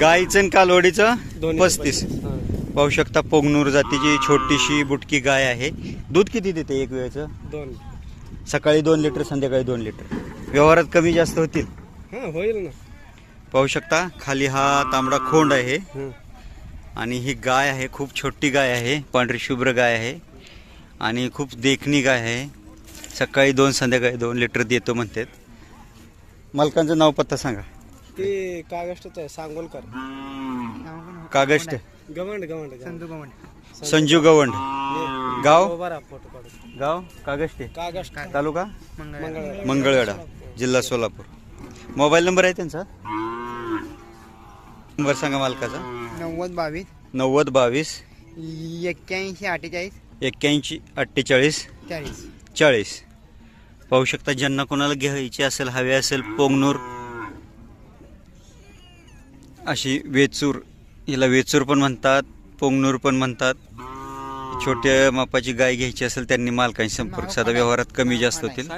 गाईचं आणि कालवडीचं पस्तीस. पाहू शकता पोगनूर जातीची छोटीशी बुटकी गाय आहे. दूध किती देते एक वेळेचं? दोन. सकाळी दोन लिटर संध्याकाळी दोन लिटर. व्यवहारात कमी जास्त होतील? हा होईल ना. पाहू शकता खाली हा तांबडा खोंड आहे. आणि ही गाय आहे खूप छोटी गाय आहे पांढरी शुभ्र गाय आहे. आणि खूप देखणी गाय आहे. सकाळी दोन संध्याकाळी दोन लिटर देतो म्हणतात. मालकांचं नाव पत्ता सांगा. ते कागस्टच आहे सांगोलकर. कागस्ट गवंड गवंड संतू गवंड. संजू गवंड. गाव? बरा फोटो काढू. गाव? कागष्टे कागस्ट तालुका? मंगळ मंगळवेढा जिल्हा सोलापूर. मोबाईल नंबर आहे त्यांचा? नंबर सांगा मालकाचा. नव्वद बावीस. नव्वद बावीस. एक्क्याऐंशी अठ्ठेचाळीस. एक्क्याऐंशी अठ्ठेचाळीस. चाळीस. चाळीस. पाहू शकता ज्यांना कोणाला घ्यायची असेल हवे असेल पोंगनूर अशी वेचूर हिला वेचूर पण म्हणतात पोंगनूर पण म्हणतात. छोट्या मापाची गाय घ्यायची असेल त्यांनी मालकांशी संपर्क साधा. व्यवहारात कमी जास्त होतील.